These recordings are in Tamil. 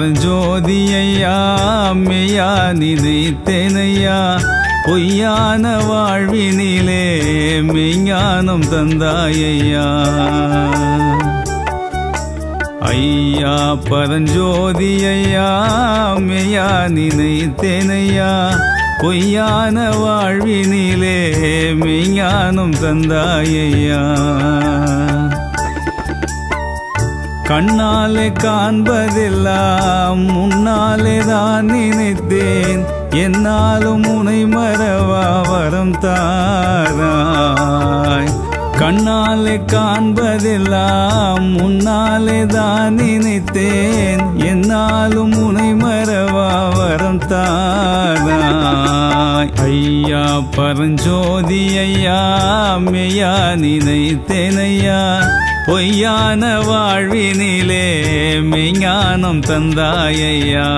ஐயா அம்மையா நினைத்தேனையா பொய்யான வாழ்வினிலே மெய்ஞானம் தந்தாயையா. ஐயா பரஞ்சோதி ஐயா மெய்யா நினைத்தேனையா பொய்யான வாழ்வினிலே மெய்ஞானம் தந்தாயையா. கண்ணாலே காண்பதெல்லாம் முன்னாலே தான் நினைத்தேன். என்னாலும் உனை மறவா வரம் தாராய். கண்ணாலே காண்பதெல்லாம் முன்னாலே தான் நினைத்தேன். என்னாலும் உனை மறவா வரம் தாராய். ஐயா பரஞ்சோதி ஐயா மெய்யா நினைத்தேன் ஐயா. பொய்யான வாழ்வினிலே மெய்ஞானம் தந்தாயையா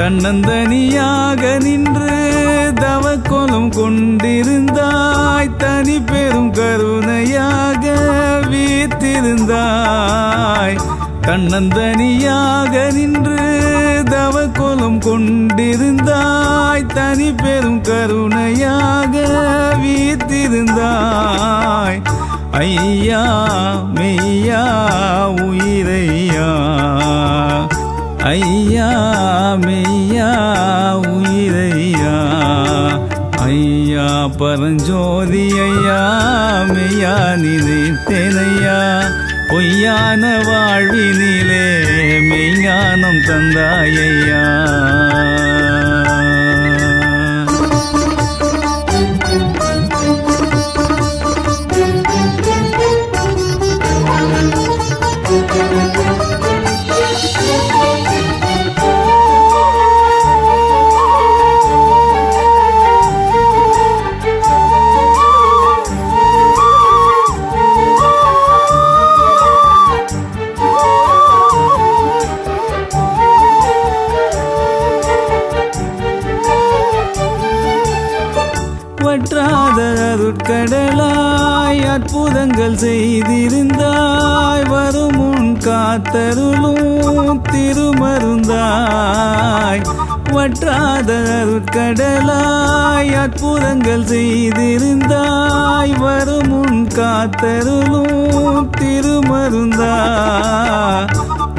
தன்னந்தனியாக நின்று தவக்கோலம் கொண்டிருந்தாய் தனி பெரும் கருணையாக வீத்திருந்தாய் தன்னந்தனியாக நின்று தவக்கோலம் கொண்டிருந்தாய் தனி பெரும் கருணையாக வீத்திருந்தாய் ஐயா மெய்யா உயிரையா ஐயா மெய்யா உயிரையா? ஐயா பரஞ்சோதி ஐயா மெய்யா நினைத்தேனையா? பொய்யான வாழ்வினிலே மெய்ஞானம் தந்தாயையா? அற்புதங்கள் செய்திருந்தாய் வரும் உன் காத்தருளும் திருமருந்தாய். வற்றாத கடலாய் அற்புதங்கள் செய்திருந்தாய் வரும் உன் காத்தருளும் திருமருந்தா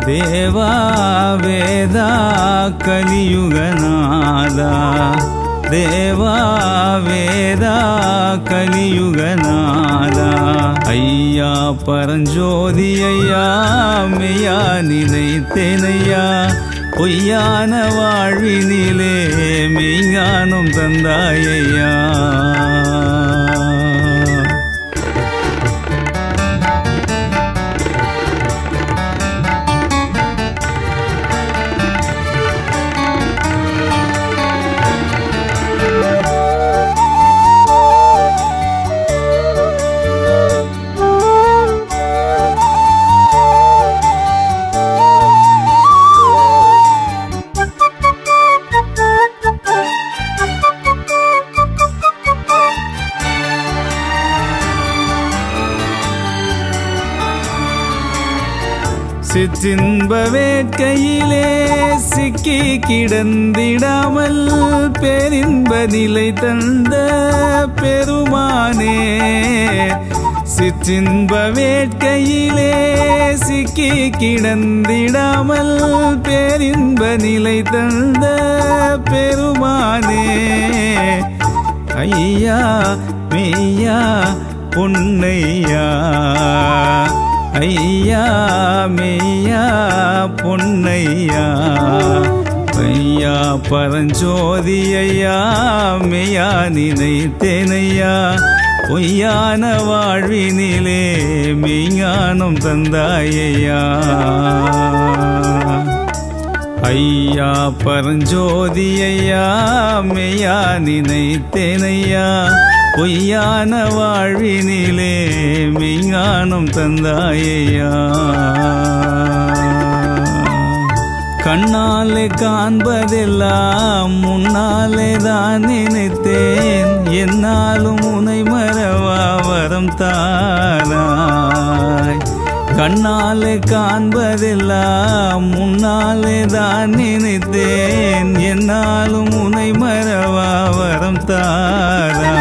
தேவா வேதா கலியுகநாதா. தேவா வேதா கலியுகநாதா ஐயா பரஞ்சோதி ஐயா மெய்யா நினைத்தேனையா பொய்யான வாழ்வினிலே மெய்ஞானம் தந்தாயையா சிற்றின்ப வேட்கையிலே சிக்கி கிடந்திடாமல் பேரின்ப நிலை தந்த பெருமானே சிற்றின்ப வேட்கையிலே சிக்கி கிடந்திடாமல் பேரின்ப நிலை தந்த பெருமானே. ஐயா மெய்யா பொன்னையா ஐயா மெய்யா பொன்னையா ஐயா பரஞ்சோதி ஐயா மெய்யா நினைத்தேனையா பொய்யான வாழ்வினிலே மெய்ஞானம் தந்தாயையா. ஐயா பரஞ்சோதி ஐயா மெய்யா நினைத்தேனையா பொய்யான வாழ்வினிலே மெய்ஞானம் தந்தாயையா. கண்ணாலே காண்பதெல்லாம் முன்னாலே தான் நினைத்தேன். என்னாலும் உனை மறவா வரம் தாரா கண்ணாலே காண்பதெல்லாம் முன்னாலே தான் நினைத்தேன். என்னாலும் உனை மறவா வரம் தாரா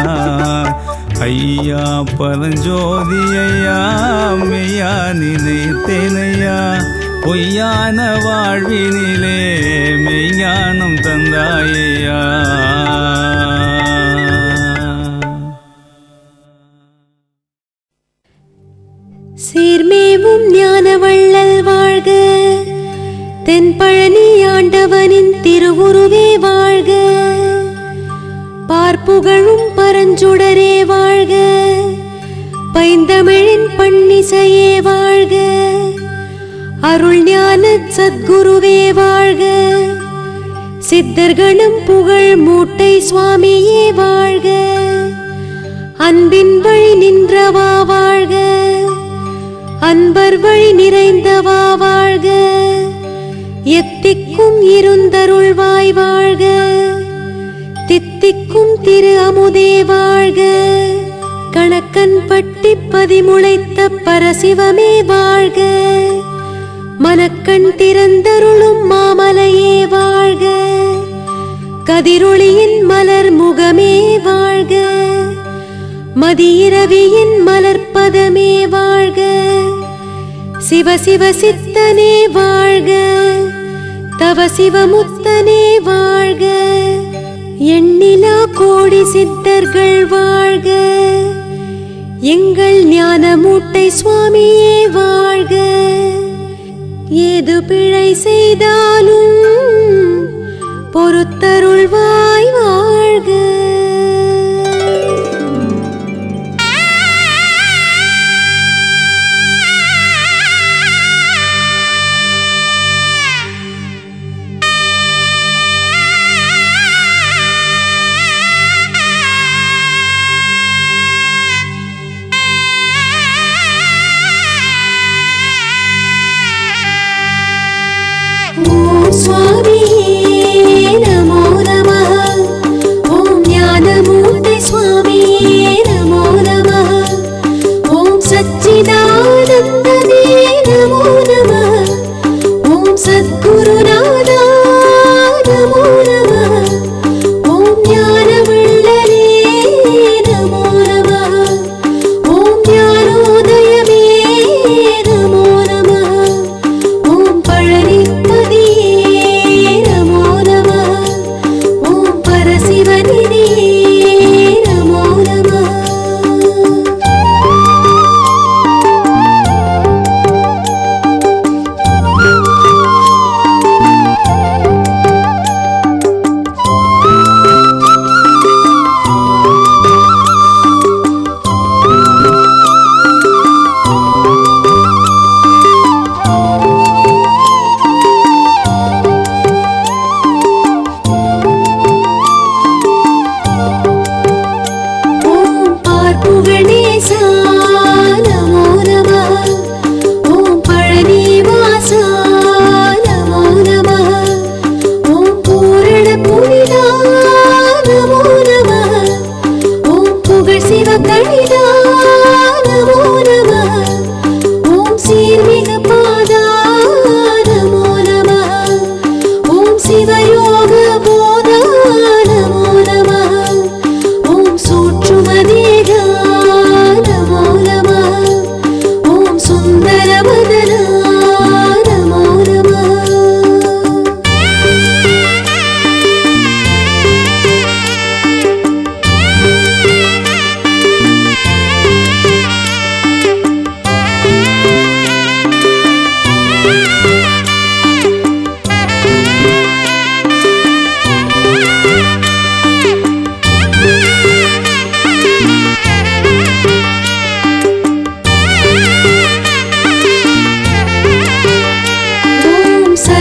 ஐயா பரஞ்சோதி ஐயா மெய்யா நினைத்தேனையா. பொய்யான வாழ்வினிலே மெய்ஞானம் தந்தாயையா. தென்பழனி ஆண்டவனின் திருவுருவே வாழ்க. பார்ப்புகழும் பரஞ்சுடரே வாழ்க. பைந்தமிழின் பன்னிசையே வாழ்க. அருள் ஞான சத்குருவே வாழ்க. சித்தர்களும் புகழ் மூட்டை சுவாமியே வாழ்க. அன்பின் வழி நின்றவா வாழ்க. அன்பர் வழி நிறைந்தவா வாழ்க. எத்திக்கும் இருந்தருள்வாய் வாழ்க தித்திக்கும் திரு அமுதே வாழ்க. கணக்கன் பட்டி பதிமுளைத்த பரசிவமே வாழ்க மனக்கண் திறந்தருளும் மாமலையே வாழ்க. கதிரொளியின் மலர் முகமே வாழ்க மதியிரவியின் மலர்ப்பதமே வாழ்க. சிவ சிவ சித்தனே வாழ்க. தவ சிவமுத்தனே வாழ்க. எண்ணிலா கோடி சித்தர்கள் வாழ்க. எங்கள் ஞான மூட்டை சுவாமியே வாழ்க. ஏது பிழை செய்தாலும் பொறுத்தருள்வாய் வாழ்க.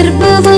സർവ